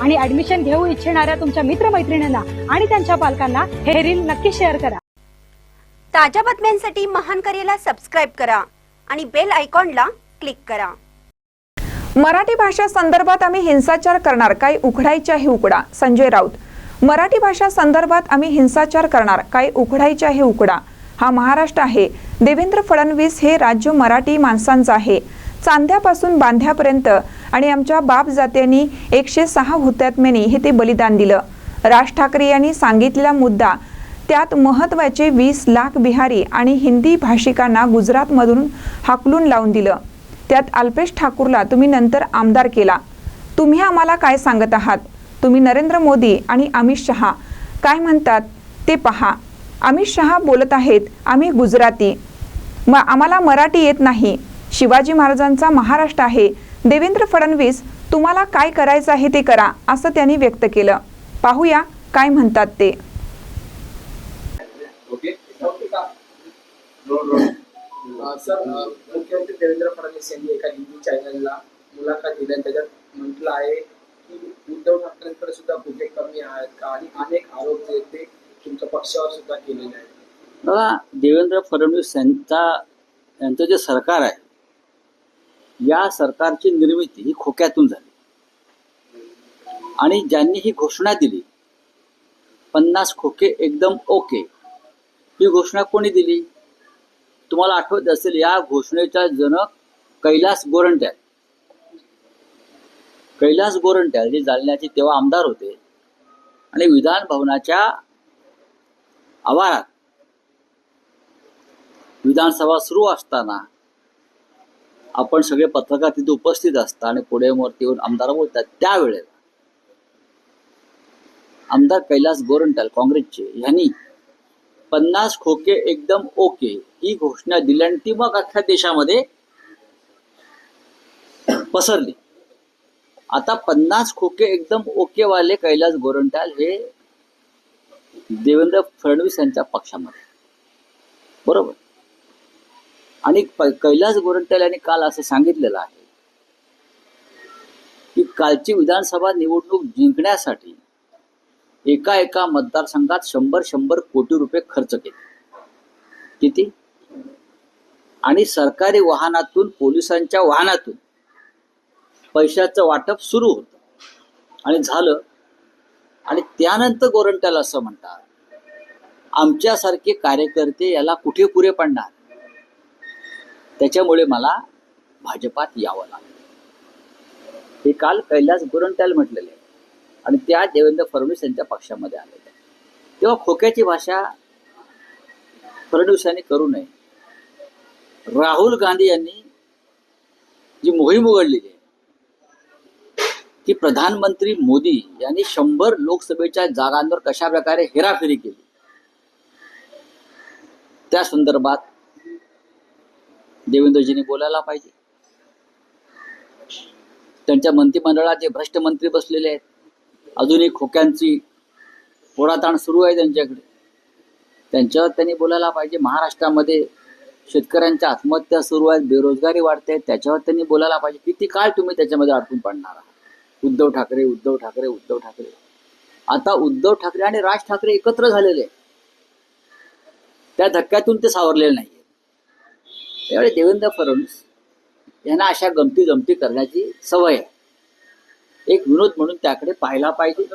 आणि ऍडमिशन घेऊ इच्छिणाऱ्या तुमच्या मित्रमैत्रिणींना आणि त्यांच्या पालकांना हे रील नक्की शेअर करा. ताज्या बातम्यांसाठी महान करेला सबस्क्राईब करा आणि बेल आयकॉनला क्लिक करा. मराठी भाषा संदर्भात आम्ही हिंसाचार करणार काही उघडायच्याही उकडा संजय राऊत. मराठी भाषा संदर्भात आम्ही हिंसाचार करणार काही उघडायच्याही उकडा हा महाराष्ट्र आहे. देवेंद्र फडणवीस हे राज्य मराठी माणसांचं आहे. चांद्यापासून बांध्यापर्यंत आणि आमच्या बाप जात्यांनी एकशे सहा हुतात्म्यांनी हे ते बलिदान दिलं. राज ठाकरे यांनी सांगितलेला मुद्दा त्यात महत्त्वाचे वीस लाख बिहारी आणि हिंदी भाषिकांना गुजरातमधून हाकलून लावून दिलं. त्यात अल्पेश ठाकूरला तुम्ही नंतर आमदार केला. तुम्ही आम्हाला काय सांगत आहात? तुम्ही नरेंद्र मोदी आणि अमित शहा. काय म्हणतात? ते पहा. अमित शहा बोलत आहेत आम्ही गुजराती. म आम्हाला मराठी येत नाही. शिवाजी महाराजांचा महाराष्ट्र आहे. देवेंद्र फडणवीस तुम्हाला काय करायचं आहे ते करा असं त्यांनी व्यक्त केलं. पाहूया काय म्हणतात ते. सर मुख्यमंत्री देवेंद्र फडणवीस यांनी एका हिंदी चॅनलला मुलाखत दिली आणि त्याच्यात म्हटलं आहे की उद्धव ठाकरेंकडे सुद्धा कुठे कमी आहेत का आणि अनेक आरोप जे आहेत ते तुमच्या पक्षावर सुद्धा केलेले आहेत. बघा देवेंद्र फडणवीस यांचा यांचं जे सरकार आहे या सरकारची निर्मिती ही खोक्यातून झाली. आणि ज्यांनी ही घोषणा दिली पन्नास खोके एकदम ओके ही घोषणा कोणी दिली? तुम्हाला आठवत असेल या घोषणेचा जनक कैलास गोरंट्याल. कैलास गोरंट्याल जे जालन्याचे तेव्हा आमदार होते. आणि विधान भवनाच्या आवारात विधानसभा सुरू असताना आपण सगळे पत्रकार तिथे उपस्थित असता आणि पुढे वरती येऊन आमदार बोलतात. त्यावेळेला आमदार कैलास गोरंटाल काँग्रेसचे यांनी पन्नास खोके एकदम ओके ही घोषणा दिली आणि ती मग अख्ख्या देशामध्ये पसरली. आता पन्नास खोके एकदम ओके वाले कैलास गोरंटाल हे देवेंद्र फडणवीस यांच्या पक्षामध्ये. बरोबर? आणि कैलास गोरंट्याल यांनी काल असं सांगितलेलं आहे की कालची विधानसभा निवडणूक जिंकण्यासाठी एका एका मतदारसंघात शंभर शंभर कोटी रुपये खर्च केले. किती? आणि सरकारी वाहनातून पोलिसांच्या वाहनातून पैशाचं वाटप सुरू होतं. आणि झालं. आणि त्यानंतर गोरंट्याला असं म्हणतात आमच्यासारखे कार्यकर्ते याला कुठे पुरे पडणार? त्याच्यामुळे मला भाजपात यावं लागलं. हे काल कैलास गोरंट्याल म्हटलेले. आणि त्या देवेंद्र फडणवीस यांच्या पक्षामध्ये आलेल्या तेव्हा खोक्याची भाषा फडणवीस यांनी करू नये. राहुल गांधी यांनी जी मोहीम उघडलेली आहे की प्रधानमंत्री मोदी यांनी शंभर लोकसभेच्या जागांवर कशा प्रकारे हेराफेरी केली? त्या संदर्भात देवेंद्रजींनी बोलायला पाहिजे. त्यांच्या मंत्रिमंडळात जे भ्रष्ट मंत्री बसलेले आहेत अजूनही खोक्यांची पोराताण सुरू आहे त्यांच्याकडे. त्यांच्यावर त्यांनी बोलायला पाहिजे. महाराष्ट्रामध्ये शेतकऱ्यांच्या आत्महत्या सुरू आहेत बेरोजगारी वाढते त्याच्यावर त्यांनी बोलायला पाहिजे. किती काळ तुम्ही त्याच्यामध्ये अडकून पडणार आहात? उद्धव ठाकरे उद्धव ठाकरे उद्धव ठाकरे. आता उद्धव ठाकरे आणि राज ठाकरे एकत्र झालेले त्या धक्क्यातून ते सावरलेले नाही त्यावेळी देवेंद्र फडणवीस यांना अशा गमती जमती करण्याची सवय आहे. एक विनोद म्हणून त्याकडे पाहायला पाहिजे.